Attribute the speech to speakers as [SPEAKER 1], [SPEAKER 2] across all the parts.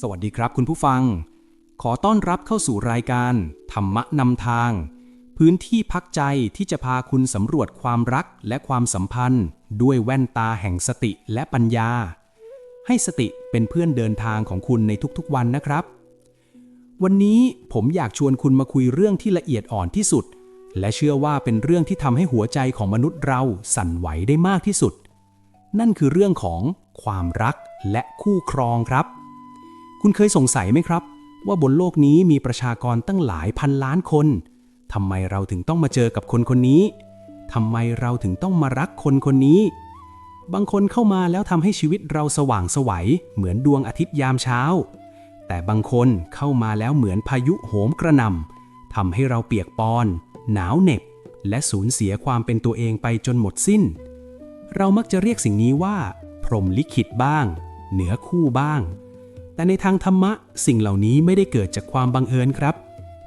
[SPEAKER 1] สวัสดีครับคุณผู้ฟัง ขอต้อนรับเข้าสู่รายการ ธรรมะนำทาง พื้นที่พักใจที่จะพาคุณสำรวจความรักและความสัมพันธ์ ด้วยแว่นตาแห่งสติและปัญญา ให้สติเป็นเพื่อนเดินทางของคุณในทุกๆวันนะครับ วันนี้ผมอยากชวนคุณมาคุยเรื่องที่ละเอียดอ่อนที่สุด และเชื่อว่าเป็นเรื่องที่ทำให้หัวใจของมนุษย์เราสั่นไหวได้มากที่สุด นั่นคือเรื่องของความรักและคู่ครองครับ คุณเคยสงสัยไหมครับ ว่าบนโลกนี้มีประชากรตั้งหลายพันล้านคนทำไมเราถึงต้องมาเจอกับคนคนนี้ทำไมเราถึงต้องมารักคนคนนี้ บางคนเข้ามาแล้วทำให้ชีวิตเราสว่างไสวัยเหมือนดวงอาทิตย์ยามเช้า แต่บางคนเข้ามาแล้วเหมือนพายุโหมกระหน่ำทำให้เราเปียกปอน หนาวเหน็บ และสูญเสียความเป็นตัวเองไปจนหมดสิ้น เรามักจะเรียกสิ่งนี้ว่า พรหมลิขิตบ้าง เหนือคู่บ้าง แต่ในทางธรรมะสิ่งเหล่านี้ไม่ได้เกิดจากความบังเอิญครับ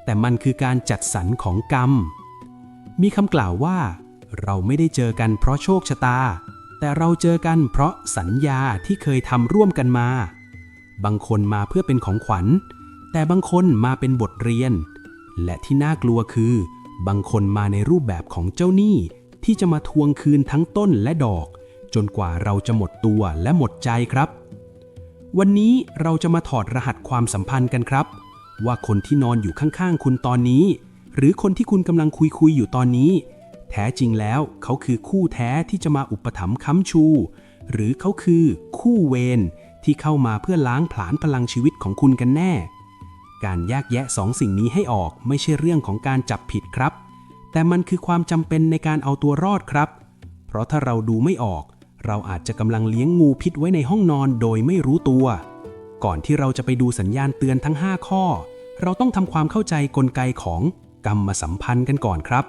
[SPEAKER 1] แต่มันคือการจัดสรรของกรรม มีคำกล่าวว่า เราไม่ได้เจอกันเพราะโชคชะตา แต่เราเจอกันเพราะสัญญาที่เคยทำร่วมกันมา บางคนมาเพื่อเป็นของขวัญ แต่บางคนมาเป็นบทเรียน และที่น่ากลัวคือ บางคนมาในรูปแบบของเจ้าหนี้ที่จะมาทวงคืนทั้งต้นและดอก จนกว่าเราจะหมดตัวและหมดใจครับ วันนี้เราจะมาถอดรหัสความสัมพันธ์กันครับ ว่าคนที่นอนอยู่ข้างๆ คุณตอนนี้ หรือคนที่คุณกำลังคุยคุยๆอยู่ตอนนี้ แท้จริงแล้วเขาคือคู่แท้ที่จะมาอุปถัมภ์ค้ำชู หรือเขาคือคู่เวรที่เข้ามาเพื่อล้างผลาญพลังชีวิตของคุณกันแน่ การแยกแยะสองสิ่งนี้ให้ออกไม่ใช่เรื่องของการจับผิดครับ แต่มันคือความจำเป็นในการเอาตัวรอดครับ เพราะถ้าเราดูไม่ออก เราอาจจะกำลังเลี้ยงงูพิษไว้ในห้องนอนโดยไม่รู้ตัว ก่อนที่เราจะไปดูสัญญาณเตือนทั้ง 5 ข้อ เราต้องทำความเข้าใจกลไกของกรรมสัมพันธ์กันก่อนครับ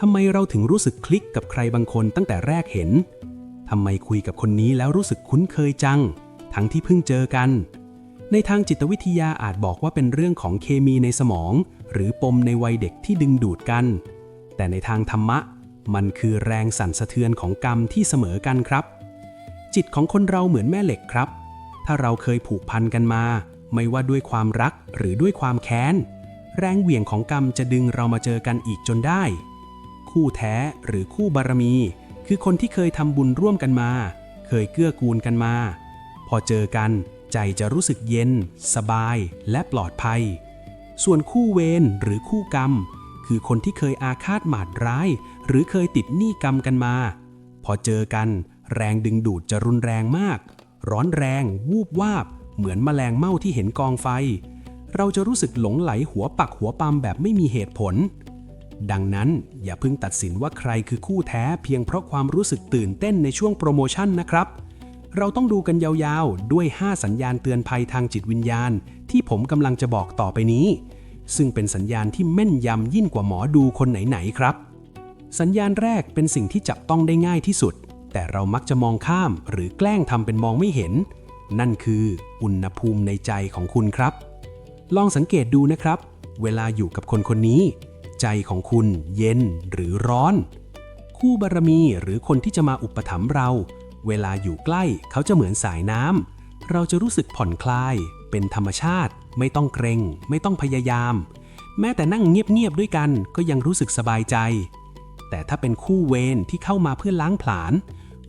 [SPEAKER 1] ทำไมเราถึงรู้สึกคลิกกับใครบางคนตั้งแต่แรกเห็นทำไมคุยกับคนนี้แล้วรู้สึกคุ้นเคยจัง ทั้งที่เพิ่งเจอกัน ในทางจิตวิทยาอาจบอกว่าเป็นเรื่องของเคมีในสมอง หรือปมในวัยเด็กที่ดึงดูดกัน แต่ในทางธรรมะ มันคือแรงสั่นสะเทือนของกรรมที่เสมอกันครับ จิตของคนเราเหมือนแม่เหล็กครับ ถ้าเราเคยผูกพันกันมา ไม่ว่าด้วยความรักหรือด้วยความแค้น แรงเหวี่ยงของกรรมจะดึงเรามาเจอกันอีกจนได้ คู่แท้หรือคู่บารมี คือคนที่เคยทำบุญร่วมกันมา เคยเกื้อกูลกันมา พอเจอกันใจจะรู้สึกเย็น สบาย และปลอดภัย ส่วนคู่เวรหรือคู่กรรม คือคนที่เคยอาฆาตหมาดร้าย หรือเคยติดหนี้กรรมกันมา พอเจอกัน แรงดึงดูดจะรุนแรงมาก ร้อนแรงวูบวาบ เหมือนแมลงเม่าที่เห็นกองไฟ เราจะรู้สึกหลงไหลหัวปักหัวปามแบบไม่มีเหตุผล ดังนั้นอย่าเพิ่งตัดสินว่าใครคือคู่แท้เพียงเพราะความรู้สึกตื่นเต้นในช่วงโปรโมชั่นนะครับเราต้องดูกันยาวๆ ด้วย 5 สัญญาณเตือนภัยทางจิตวิญญาณ ที่ผมกำลังจะบอกต่อไปนี้ ซึ่งเป็นสัญญาณที่แม่นยำยิ่งกว่าหมอดูคนไหนๆครับ สัญญาณแรกเป็นสิ่งที่จับต้องได้ง่ายที่สุด แต่เรามักจะมองข้ามหรือแกล้งทำเป็นมองไม่เห็น นั่นคืออุณหภูมิในใจของคุณครับ ลองสังเกตดูนะครับ เวลาอยู่กับคนคนนี้ ใจของคุณเย็นหรือร้อน คู่บารมีหรือคนที่จะมาอุปถัมภ์เรา เวลาอยู่ใกล้เขาจะเหมือนสายน้ำเราจะรู้สึกผ่อนคลาย เป็นธรรมชาติ ไม่ต้องเกรง ไม่ต้องพยายาม แม้แต่นั่งเงียบๆด้วยกันก็ยังรู้สึกสบายใจ แต่ถ้าเป็นคู่เวรที่เข้ามาเพื่อล้างผลาญ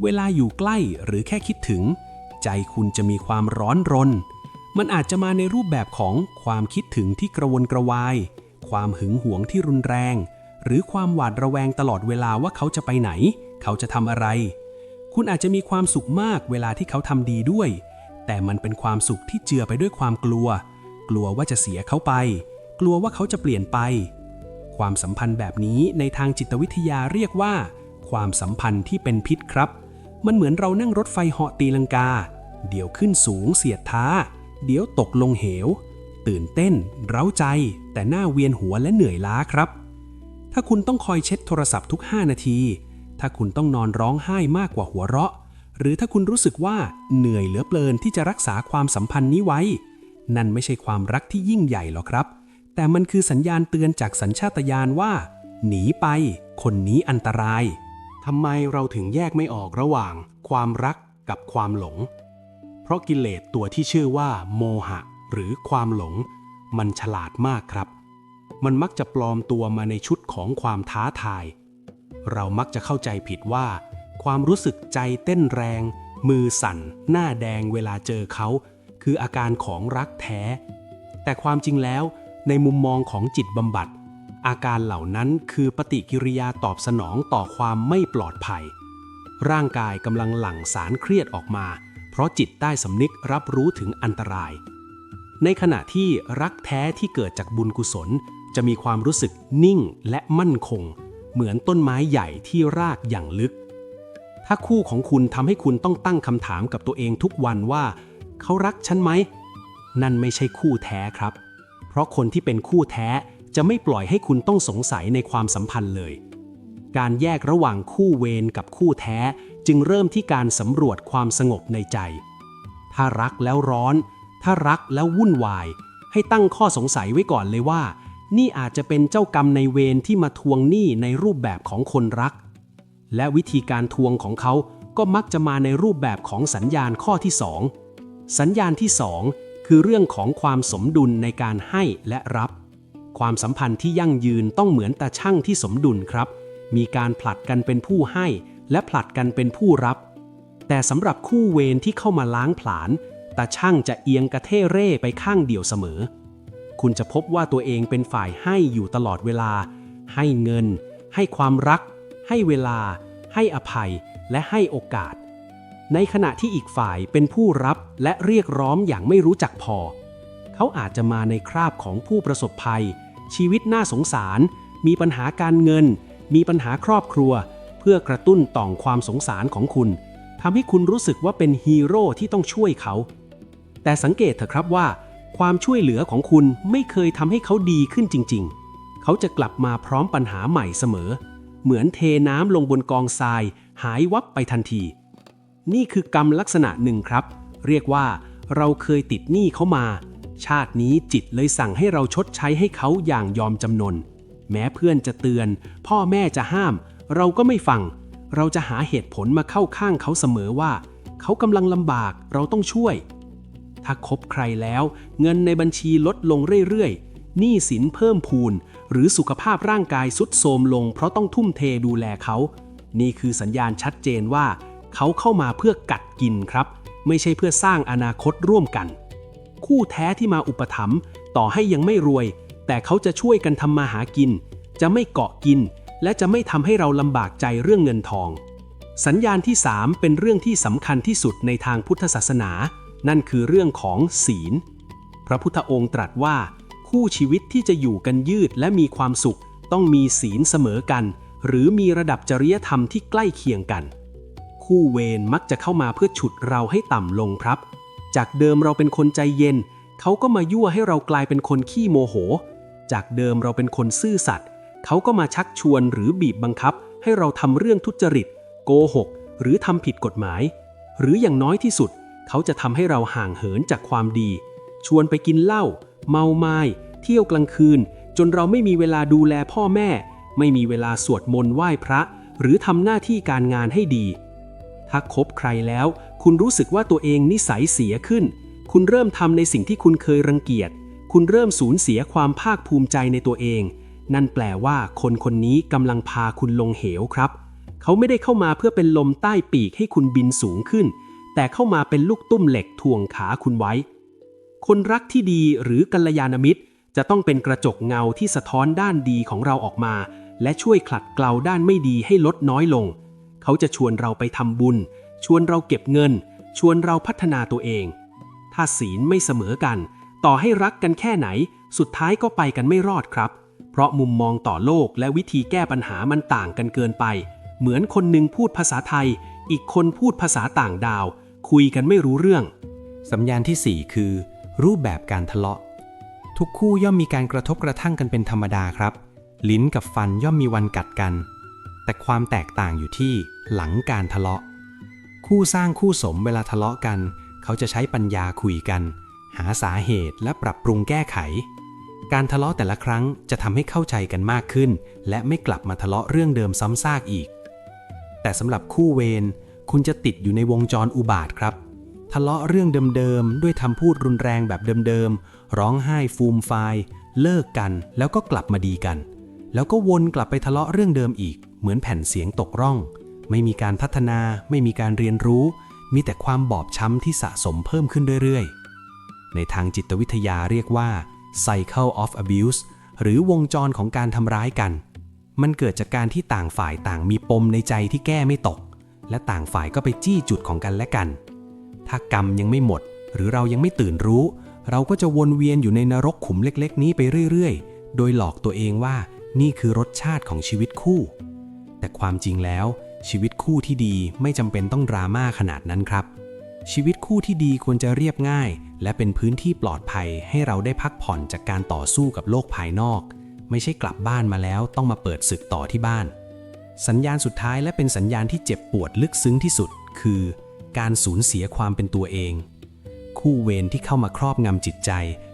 [SPEAKER 1] เวลาอยู่ใกล้หรือแค่คิดถึง ใจคุณจะมีความร้อนรน มันอาจจะมาในรูปแบบของความคิดถึงที่กระวนกระวาย ความหึงหวงที่รุนแรง หรือความหวาดระแวงตลอดเวลาว่าเขาจะไปไหน เขาจะทำอะไร คุณอาจจะมีความสุขมากเวลาที่เขาทำดีด้วย แต่มันเป็นความสุขที่เจือไปด้วยความกลัว กลัวว่าจะเสียเขาไป กลัวว่าเขาจะเปลี่ยนไป ความสัมพันธ์แบบนี้ในทางจิตวิทยาเรียกว่า ความสัมพันธ์ที่เป็นพิษครับ มันเหมือนเรานั่งรถไฟเหาะตีลังกา เดี๋ยวขึ้นสูงเสียดท้า เดี๋ยวตกลงเหว ตื่นเต้น เร้าใจ แต่หน้าเวียนหัวและเหนื่อยล้าครับ ถ้าคุณต้องคอยเช็ดโทรศัพท์ทุก 5 นาที ถ้าคุณต้องนอนร้องไห้มากกว่าหัวเราะ หรือถ้าคุณรู้สึกว่าเหนื่อยเหลือเกินที่จะรักษาความสัมพันธ์นี้ไว้ นั่นไม่ใช่ความรักที่ยิ่งใหญ่หรอกครับ แต่มันคือสัญญาณเตือนจากสัญชาตญาณว่า หนีไป คนนี้อันตรายทำไมเราถึงแยกไม่ออกระหว่าง ความรักกับความหลง เพราะกิเลสตัวที่ชื่อว่า โมหะ หรือความหลง มันฉลาดมากครับ มันมักจะปลอมตัวมาในชุดของความท้าทาย เรามักจะเข้าใจผิดว่า ความรู้สึกใจเต้นแรง มือสั่น หน้าแดงเวลาเจอเขา คืออาการของรักแท้ แต่ความจริงแล้ว ในมุมมองของจิตบำบัด อาการเหล่านั้นคือปฏิกิริยาตอบสนองต่อความไม่ปลอดภัย ร่างกายกำลังหลั่งสารเครียดออกมา เพราะจิตใต้สำนึกรับรู้ถึงอันตราย ในขณะที่รักแท้ที่เกิดจากบุญกุศลจะมีความรู้สึกนิ่งและมั่นคง เหมือนต้นไม้ใหญ่ที่รากอย่างลึก ถ้าคู่ของคุณทำให้คุณต้องตั้งคำถามกับตัวเองทุกวันว่า เขารักฉันไหม นั่นไม่ใช่คู่แท้ครับ เพราะคนที่เป็นคู่แท้จะไม่ปล่อยให้คุณต้องสงสัยในความสัมพันธ์เลย การแยกระหว่างคู่เวรกับคู่แท้ จึงเริ่มที่การสำรวจความสงบในใจ ถ้ารักแล้วร้อน ถ้ารักแล้ววุ่นวาย ให้ตั้งข้อสงสัยไว้ก่อนเลยว่า นี่อาจจะเป็นเจ้ากรรมในเวรที่มาทวงหนี้ในรูปแบบของคนรัก และวิธีการทวงของเขาก็มักจะมาในรูปแบบของสัญญาณข้อที่ 2 สัญญาณที่ 2 คือเรื่องของความสมดุลในการให้และรับ ความสัมพันธ์ที่ยั่งยืนต้องเหมือนตาช่างที่สมดุลครับ มีการผลัดกันเป็นผู้ให้ และผลัดกันเป็นผู้รับ แต่สำหรับคู่เวรที่เข้ามาล้างผลาญตาช่างจะเอียงกระเท่เร่ไปข้างเดียวเสมอ คุณจะพบว่าตัวเองเป็นฝ่ายให้อยู่ตลอดเวลา ให้เงิน ให้ความรัก ให้เวลา ให้อภัยและให้โอกาส ในขณะที่อีกฝ่ายเป็นผู้รับและเรียกร้องอย่างไม่รู้จักพอ เขาอาจจะมาในคราบของผู้ประสบภัย ชีวิตน่าสงสาร มีปัญหาการเงิน มีปัญหาครอบครัว เพื่อกระตุ้นต่อมความสงสารของคุณทำให้คุณรู้สึกว่าเป็นฮีโร่ที่ต้องช่วยเขา แต่สังเกตเถอะครับว่า ความช่วยเหลือของคุณไม่เคยทำให้เขาดีขึ้นจริง ๆ เขาจะกลับมาพร้อมปัญหาใหม่เสมอ เหมือนเทน้ำลงบนกองทราย หายวับไปทันที นี่คือกรรมลักษณะหนึ่งครับ เรียกว่า เราเคยติดหนี้เขามา ชาตินี้จิตเลยสั่งให้เราชดใช้ให้เขาอย่างยอมจำนน แม้เพื่อนจะเตือน พ่อแม่จะห้าม เราก็ไม่ฟัง เราจะหาเหตุผลมาเข้าข้างเขาเสมอว่า เขากำลังลำบากเราต้องช่วย ถ้าคบใครแล้ว เงินในบัญชีลดลงเรื่อยๆ หนี้สินเพิ่มพูน หรือสุขภาพร่างกายสุดโทรมลงเพราะต้องทุ่มเทดูแลเขา นี่คือสัญญาณชัดเจนว่า เขาเข้ามาเพื่อกัดกินครับ ไม่ใช่เพื่อสร้างอนาคตร่วมกัน คู่แท้ที่มาอุปถัมภ์ต่อให้ยังไม่รวย แต่เขาจะช่วยกันทำมาหากิน จะไม่เกาะกิน และจะไม่ทำให้เราลำบากใจเรื่องเงินทอง สัญญาณที่ 3 เป็นเรื่องที่สำคัญที่สุดในทางพุทธศาสนา นั่นคือเรื่องของศีล พระพุทธองค์ตรัสว่า คู่ชีวิตที่จะอยู่กันยืดและมีความสุข ต้องมีศีลเสมอกัน หรือมีระดับจริยธรรมที่ใกล้เคียงกัน คู่เวรมักจะเข้ามาเพื่อฉุดเราให้ต่ำลงครับ จากเดิมเราเป็นคนใจเย็น เขาก็มายั่วให้เรากลายเป็นคนขี้โมโห จากเดิมเราเป็นคนซื่อสัตย์เขาก็มาชักชวนหรือบีบบังคับ ให้เราทำเรื่องทุจริต โกหก หรือทำผิดกฎหมาย หรืออย่างน้อยที่สุด เขาจะทำให้เราห่างเหินจากความดี ชวนไปกินเหล้าเมาไม้ เที่ยวกลางคืน จนเราไม่มีเวลาดูแลพ่อแม่ ไม่มีเวลาสวดมนต์ไหว้พระ หรือทำหน้าที่การงานให้ดี ถ้าคบใครแล้ว คุณรู้สึกว่าตัวเองนิสัยเสียขึ้น คุณเริ่มทำในสิ่งที่คุณเคยรังเกียจ คุณเริ่มสูญเสียความภาคภูมิใจในตัวเอง นั่นแปลว่าคนคนนี้กำลังพาคุณลงเหวครับ เขาไม่ได้เข้ามาเพื่อเป็นลมใต้ปีกให้คุณบินสูงขึ้น แต่เข้ามาเป็นลูกตุ้มเหล็กถ่วงขาคุณไว้คนรักที่ดีหรือกัลยาณมิตร จะต้องเป็นกระจกเงาที่สะท้อนด้านดีของเราออกมา และช่วยขัดเกลาด้านไม่ดีให้ลดน้อยลง เขาจะชวนเราไปทำบุญ ชวนเราเก็บเงิน ชวนเราพัฒนาตัวเอง ถ้าศีลไม่เสมอกัน ต่อให้รักกันแค่ไหน สุดท้ายก็ไปกันไม่รอดครับ เพราะมุมมองต่อโลกและวิธีแก้ปัญหามันต่างกันเกินไป เหมือนคนหนึ่งพูดภาษาไทย อีกคนพูดภาษาต่างดาว คุยกันไม่รู้เรื่อง
[SPEAKER 2] สัญญาณที่ 4 คือ รูปแบบการทะเลาะ ทุกคู่ย่อมมีการกระทบกระทั่งกันเป็นธรรมดาครับ ลิ้นกับฟันย่อมมีวันกัดกัน แต่ความแตกต่างอยู่ที่หลังการทะเลาะ คู่สร้างคู่สมเวลาทะเลาะกัน เขาจะใช้ปัญญาคุยกัน หาสาเหตุและปรับปรุงแก้ไข การทะเลาะแต่ละครั้งจะทำให้เข้าใจกันมากขึ้น และไม่กลับมาทะเลาะเรื่องเดิมซ้ำซากอีก แต่สำหรับคู่เวรคุณจะติดอยู่ในวงจรอุบาทครับ ทะเลาะเรื่องเดิมๆด้วยคำพูดรุนแรงแบบเดิมๆ ร้องไห้ฟูมฟายเลิกกันแล้วก็กลับมาดีกัน แล้วก็วนกลับไปทะเลาะเรื่องเดิมอีก เหมือนแผ่นเสียงตกร่อง ไม่มีการพัฒนา ไม่มีการเรียนรู้ มีแต่ความบอบช้ำที่สะสมเพิ่มขึ้นเรื่อยๆ ในทางจิตวิทยาเรียกว่า cycle of abuse หรือวงจรของการทำร้ายกัน มันเกิดจากการที่ต่างฝ่ายต่างมีปมในใจที่แก้ไม่ตก และต่างฝ่ายก็ไปจี้จุดของกันและกัน ถ้ากรรมยังไม่หมด หรือเรายังไม่ตื่นรู้ เราก็จะวนเวียนอยู่ในนรกขุมเล็กๆ นี้ไปเรื่อยๆ โดยหลอกตัวเองว่านี่คือรสชาติของชีวิตคู่ แต่ความจริงแล้ว ชีวิตคู่ที่ดีไม่จำเป็นต้องดราม่าขนาดนั้นครับ ชีวิตคู่ที่ดีควรจะเรียบง่าย และเป็นพื้นที่ปลอดภัยให้เราได้พักผ่อนจากการต่อสู้กับโลกภายนอก ไม่ใช่กลับบ้านมาแล้วต้องมาเปิดศึกต่อที่บ้าน สัญญาณสุดท้ายและเป็นสัญญาณที่เจ็บปวดลึกซึ้งที่สุด คือ การสูญเสียความเป็นตัวเอง คู่เวรที่เข้ามาครอบงำจิตใจ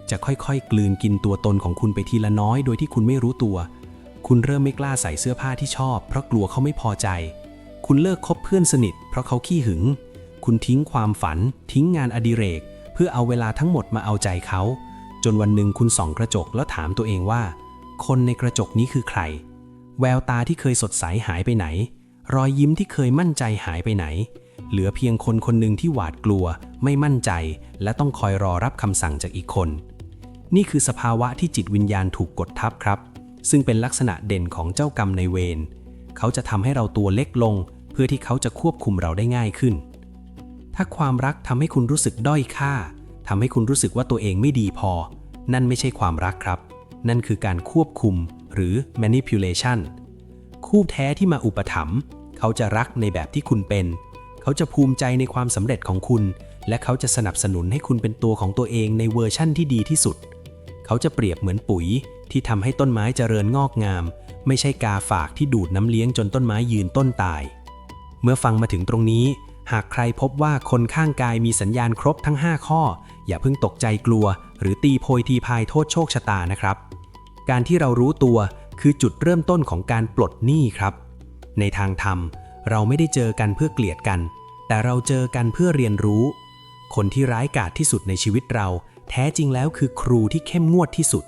[SPEAKER 2] จะค่อยๆ กลืนกินตัวตนของคุณไปทีละน้อย โดยที่คุณไม่รู้ตัว คุณเริ่มไม่กล้าใส่เสื้อผ้าที่ชอบ เพราะกลัวเขาไม่พอใจ คุณเลิกคบเพื่อนสนิท เพราะเขาขี้หึง คุณทิ้งความฝัน ทิ้งงานอดิเรก เพื่อเอาเวลาทั้งหมดมาเอาใจเขา จนวันหนึ่งคุณส่องกระจกแล้วถามตัวเองว่า คนในกระจกนี้คือใคร แววตาที่เคยสดใสหายไปไหน รอยยิ้มที่เคยมั่นใจหายไปไหน เหลือเพียงคนคนหนึ่งที่หวาดกลัว ไม่มั่นใจ และต้องคอยรอรับคำสั่งจากอีกคน นี่คือสภาวะที่จิตวิญญาณถูกกดทับครับ ซึ่งเป็นลักษณะเด่นของเจ้ากรรมในเวรเขาจะทำให้เราตัวเล็กลง เพื่อที่เขาจะควบคุมเราได้ง่ายขึ้น ถ้าความรักทำให้คุณรู้สึกด้อยค่าทำให้คุณรู้สึกว่าตัวเองไม่ดีพอ นั่นไม่ใช่ความรักครับ นั่นคือการควบคุมหรือ manipulation คู่แท้ที่มาอุปถัมภ์เขาจะรักในแบบที่คุณเป็น เขาจะภูมิใจในความสำเร็จของคุณ และเขาจะสนับสนุนให้คุณเป็นตัวของตัวเองในเวอร์ชั่นที่ดีที่สุด เขาจะเปรียบเหมือนปุ๋ยที่ทำให้ต้นไม้เจริญงอกงาม ไม่ใช่กาฝากที่ดูดน้ำเลี้ยงจนต้นไม้ยืนต้นตาย เมื่อฟังมาถึงตรงนี้ หากใครพบว่าคนข้างกายมีสัญญาณครบทั้ง 5 ข้อ อย่าเพิ่งตกใจกลัว หรือตีโพยทีพายโทษโชคชะตานะครับ การที่เรารู้ตัวคือจุดเริ่มต้นของการปลดหนี้ครับ ในทางธรรม เราไม่ได้เจอกันเพื่อเกลียดกัน แต่เราเจอกันเพื่อเรียนรู้ คนที่ร้ายกาจที่สุดในชีวิตเรา แท้จริงแล้วคือครูที่เข้มงวดที่สุด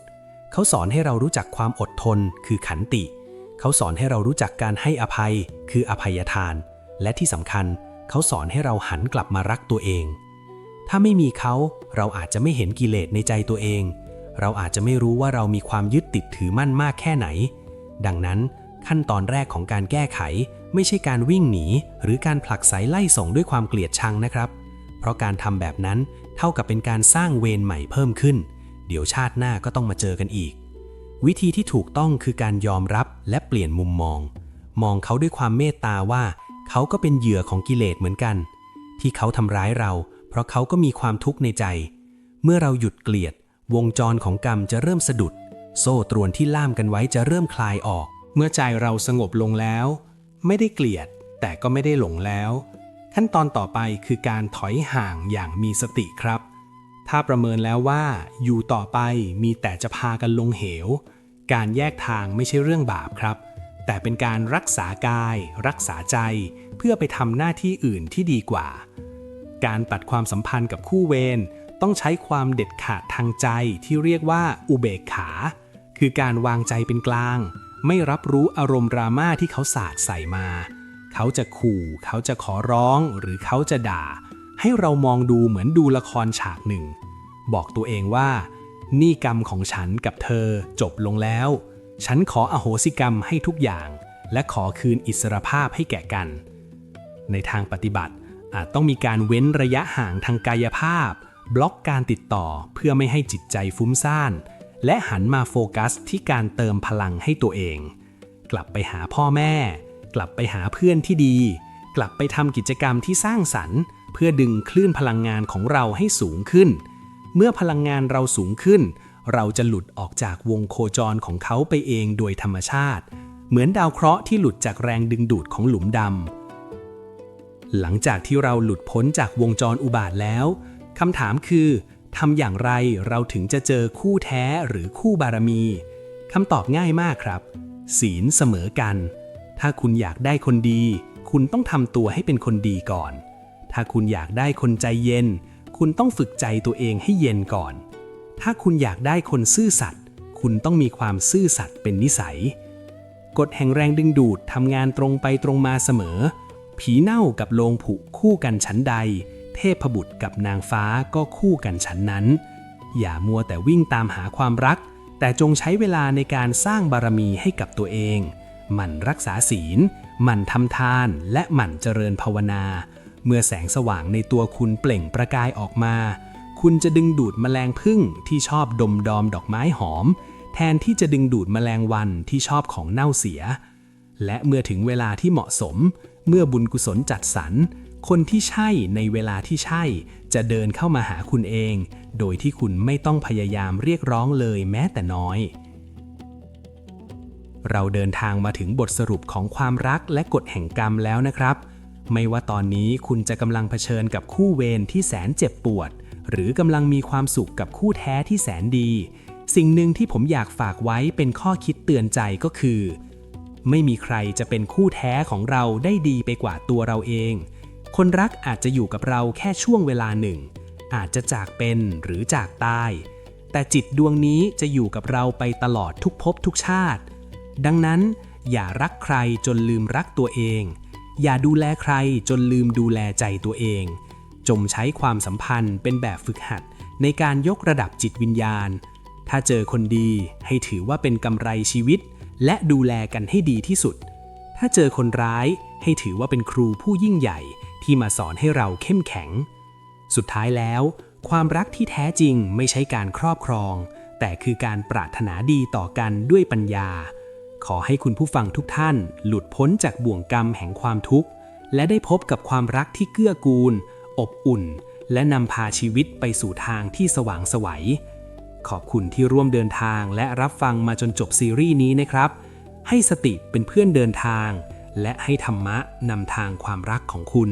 [SPEAKER 2] เขาสอนให้เรารู้จักความอดทน คือขันติ เขาสอนให้เรารู้จักการให้อภัย คืออภัยทาน และที่สำคัญ เขาสอนให้เราหันกลับมารักตัวเอง ถ้าไม่มีเขา เราอาจจะไม่เห็นกิเลสในใจตัวเอง เราอาจจะไม่รู้ว่าเรามีความยึดติดถือมั่นมากแค่ไหน ดังนั้นขั้นตอนแรกของการแก้ไข ไม่ใช่การวิ่งหนี หรือการผลักไสไล่ส่งด้วยความเกลียดชังนะครับ เพราะการทำแบบนั้นเท่ากับเป็นการสร้างเวรใหม่เพิ่มขึ้น เดี๋ยวชาติหน้าก็ต้องมาเจอกันอีก วิธีที่ถูกต้องคือการยอมรับและเปลี่ยนมุมมอง มองเขาด้วยความเมตตาว่า เขาก็เป็นเหยื่อของกิเลสเหมือนกัน ที่เขาทำร้ายเรา เพราะเขาก็มีความทุกข์ในใจ เมื่อเราหยุดเกลียด วงจรของกรรมจะเริ่มสะดุด โซ่ตรวนที่ล่ามกันไว้จะเริ่มคลายออก เมื่อใจเราสงบลงแล้ว ไม่ได้เกลียด แต่ก็ไม่ได้หลงแล้ว ขั้นตอนต่อไปคือการถอยห่างอย่างมีสติครับ ถ้าประเมินแล้วว่าอยู่ต่อไปมีแต่จะพากันลงเหว การแยกทางไม่ใช่เรื่องบาปครับ แต่เป็นการรักษากาย รักษาใจ เพื่อไปทำหน้าที่อื่นที่ดีกว่า การตัดความสัมพันธ์กับคู่เวรต้องใช้ความเด็ดขาดทางใจที่เรียกว่าอุเบกขา คือการวางใจเป็นกลาง ไม่รับรู้อารมณ์ดราม่าที่เขาสาดใส่มา เขาจะขู่ เขาจะขอร้องหรือเขาจะด่า ให้เรามองดูเหมือนดูละครฉากหนึ่ง บอกตัวเองว่า นี่กรรมของฉันกับเธอจบลงแล้ว ฉันขออโหสิกรรมให้ทุกอย่าง และขอคืนอิสรภาพให้แก่กัน ในทางปฏิบัติอาจต้องมีการเว้นระยะห่างทางกายภาพ บล็อกการติดต่อเพื่อไม่ให้จิตใจฟุ้งซ่าน และหันมาโฟกัสที่การเติมพลังให้ตัวเอง กลับไปหาพ่อแม่ กลับไปหาเพื่อนที่ดี กลับไปทำกิจกรรมที่สร้างสรรค์ เพื่อดึงคลื่นพลังงานของเราให้สูงขึ้น เมื่อพลังงานเราสูงขึ้น เราจะหลุดออกจากวงโคจรของเขาไปเองโดยธรรมชาติ เหมือนดาวเคราะห์ที่หลุดจากแรงดึงดูดของหลุมดำหลังจากที่เราหลุดพ้นจากวงจรอุบาทแล้วคำถามคือ ทำอย่างไรเราถึงจะเจอคู่แท้หรือคู่บารมี คำตอบง่ายมากครับ ศีลเสมอกัน ถ้าคุณอยากได้คนดี คุณต้องทำตัวให้เป็นคนดีก่อน
[SPEAKER 1] ถ้าคุณอยากได้คนใจเย็น คุณต้องฝึกใจตัวเองให้เย็นก่อน ถ้าคุณอยากได้คนซื่อสัตย์ คุณต้องมีความซื่อสัตย์เป็นนิสัย กฎแห่งแรงดึงดูดทำงานตรงไปตรงมาเสมอ ผีเน่ากับโลงผุคู่กันชั้นใด เทพบุตรกับนางฟ้าก็คู่กันชั้นนั้น อย่ามัวแต่วิ่งตามหาความรัก แต่จงใช้เวลาในการสร้างบารมีให้กับตัวเอง หมั่นรักษาศีล หมั่นทำทาน และหมั่นเจริญภาวนา เมื่อแสงสว่างในตัวคุณเปล่งประกายออกมา คุณจะดึงดูดแมลงพึ่งที่ชอบดมดอมดอกไม้หอม แทนที่จะดึงดูดแมลงวันที่ชอบของเน่าเสีย และเมื่อถึงเวลาที่เหมาะสม เมื่อบุญกุศลจัดสรร คนที่ใช่ในเวลาที่ใช่ จะเดินเข้ามาหาคุณเอง โดยที่คุณไม่ต้องพยายามเรียกร้องเลยแม้แต่น้อย เราเดินทางมาถึงบทสรุปของความรักและกฎแห่งกรรมแล้วนะครับ ไม่ว่าตอนนี้คุณจะกำลังเผชิญกับคู่เวรที่แสนเจ็บปวด หรือกำลังมีความสุขกับคู่แท้ที่แสนดี สิ่งหนึ่งที่ผมอยากฝากไว้เป็นข้อคิดเตือนใจก็คือ ไม่มีใครจะเป็นคู่แท้ของเราได้ดีไปกว่าตัวเราเอง คนรักอาจจะอยู่กับเราแค่ช่วงเวลาหนึ่ง อาจจะจากเป็นหรือจากตาย แต่จิตดวงนี้จะอยู่กับเราไปตลอดทุกภพทุกชาติ ดังนั้น อย่ารักใครจนลืมรักตัวเอง อย่าดูแลใครจนลืมดูแลใจตัวเองจงใช้ความสัมพันธ์เป็นแบบฝึกหัดในการยกระดับจิตวิญญาณ ถ้าเจอคนดีให้ถือว่าเป็นกำไรชีวิต และดูแลกันให้ดีที่สุด ถ้าเจอคนร้ายให้ถือว่าเป็นครูผู้ยิ่งใหญ่ ที่มาสอนให้เราเข้มแข็ง สุดท้ายแล้ว ความรักที่แท้จริงไม่ใช่การครอบครอง แต่คือการปรารถนาดีต่อกันด้วยปัญญา ขอให้คุณผู้ฟังทุกท่าน หลุดพ้นจากบ่วงกรรมแห่งความทุกข์ และได้พบกับความรักที่เกื้อกูล อบอุ่น และนำพาชีวิตไปสู่ทางที่สว่างไสวัยขอบคุณที่ร่วมเดินทางและรับฟังมาจนจบซีรีส์นี้นะครับ ให้สติเป็นเพื่อนเดินทาง และให้ธรรมะนำทางความรักของคุณ